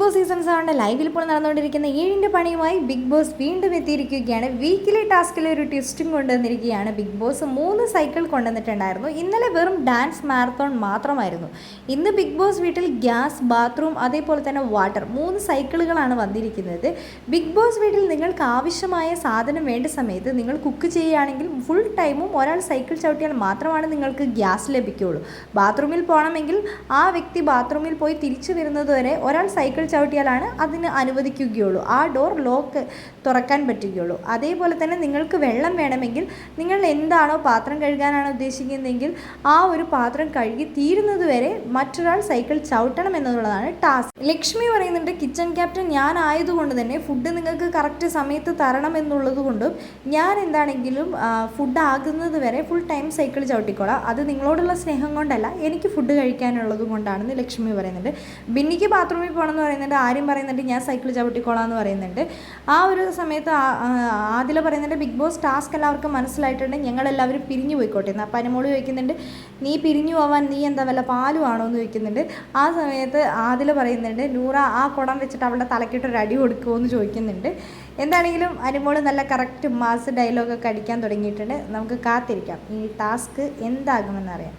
Boss season സെവന്റെ ലൈവിൽ ഇപ്പോൾ നടന്നുകൊണ്ടിരിക്കുന്ന ഏഴിന്റെ പണിയുമായി ബിഗ് ബോസ് വീണ്ടും എത്തിയിരിക്കുകയാണ്. വീക്കിലി ടാസ്കിലെ ഒരു ട്വിസ്റ്റും കൊണ്ടുവന്നിരിക്കുകയാണ് ബിഗ് ബോസ് മൂന്ന് സൈക്കിൾ കൊണ്ടുവന്നിട്ടുണ്ടായിരുന്നു. ഇന്നലെ വെറും ഡാൻസ് മാരത്തോൺ മാത്രമായിരുന്നു. ഇന്ന് ബിഗ് ബോസ് വീട്ടിൽ ഗ്യാസ് ബാത്റൂം അതേപോലെ തന്നെ വാട്ടർ മൂന്ന് സൈക്കിളുകളാണ് വന്നിരിക്കുന്നത്. ബിഗ് ബോസ് വീട്ടിൽ നിങ്ങൾക്ക് ആവശ്യമായ സാധനം വേണ്ട സമയത്ത് നിങ്ങൾ കുക്ക് ചെയ്യുകയാണെങ്കിൽ ഫുൾ ടൈമും ഒരാൾ സൈക്കിൾ ചവിട്ടിയാൽ മാത്രമാണ് നിങ്ങൾക്ക് ഗ്യാസ് ലഭിക്കുകയുള്ളൂ. ബാത്റൂമിൽ പോകണമെങ്കിൽ ആ വ്യക്തി ബാത്റൂമിൽ പോയി തിരിച്ചു വരുന്നതുവരെ ഒരാൾ സൈക്കിൾ ചവിട്ടിയാലാണ് അതിന് അനുവദിക്കുകയുള്ളൂ. ആ ഡോർ ലോക്ക് തുറക്കാൻ പറ്റുകയുള്ളൂ. അതേപോലെ തന്നെ നിങ്ങൾക്ക് വെള്ളം വേണമെങ്കിൽ നിങ്ങൾ എന്താണോ പാത്രം കഴുകാനാണ് ഉദ്ദേശിക്കുന്നതെങ്കിൽ ആ ഒരു പാത്രം കഴുകി തീരുന്നത് വരെ മറ്റൊരാൾ സൈക്കിൾ ചവിട്ടണം എന്നുള്ളതാണ് ടാസ്ക് ലക്ഷ്മി പറയുന്നുണ്ട് കിച്ചൺ ക്യാപ്റ്റൻ ഞാൻ ആയതുകൊണ്ട് തന്നെ ഫുഡ് നിങ്ങൾക്ക് കറക്റ്റ് സമയത്ത് തരണം എന്നുള്ളത് കൊണ്ടും ഞാൻ എന്താണെങ്കിലും ഫുഡ് ആകുന്നത് വരെ ഫുൾ ടൈം സൈക്കിൾ ചവിട്ടിക്കോളാം. അത് നിങ്ങളോടുള്ള സ്നേഹം കൊണ്ടല്ല എനിക്ക് ഫുഡ് കഴിക്കാനുള്ളത് കൊണ്ടാണെന്ന് ലക്ഷ്മി പറയുന്നുണ്ട്. ബിന്നിക്ക് ബാത്റൂമിൽ പോകണമെന്ന് പറയുന്നുണ്ട് ആരും പറയുന്നുണ്ട് ഞാൻ സൈക്കിൾ ചവിട്ടിക്കോളാം എന്ന് പറയുന്നുണ്ട്. ആ ഒരു സമയത്ത് ആദില പറയുന്നുണ്ട് ബിഗ് ബോസ് ടാസ്ക് എല്ലാവർക്കും മനസ്സിലായിട്ടുണ്ട് ഞങ്ങളെല്ലാവരും പിരിഞ്ഞു പോയിക്കോട്ടെ. എന്ന് അപ്പം അനുമോൾ ചോദിക്കുന്നുണ്ട് നീ പിരിഞ്ഞു പോവാൻ നീ എന്താ വല്ല പാലുവാണോ എന്ന് ചോദിക്കുന്നുണ്ട്. ആ സമയത്ത് ആദില പറയുന്നുണ്ട് നൂറ ആ കുടം വെച്ചിട്ട് അവളുടെ തലക്കിട്ട് ഒരു അടി കൊടുക്കുമോ എന്ന് ചോദിക്കുന്നുണ്ട്. എന്താണെങ്കിലും അനുമോൾ നല്ല കറക്റ്റ് മാസ് ഡയലോഗൊക്കെ അടിക്കാൻ തുടങ്ങിയിട്ടുണ്ട്. നമുക്ക് കാത്തിരിക്കാം. ഈ ടാസ്ക് എന്താകുമെന്നറിയാം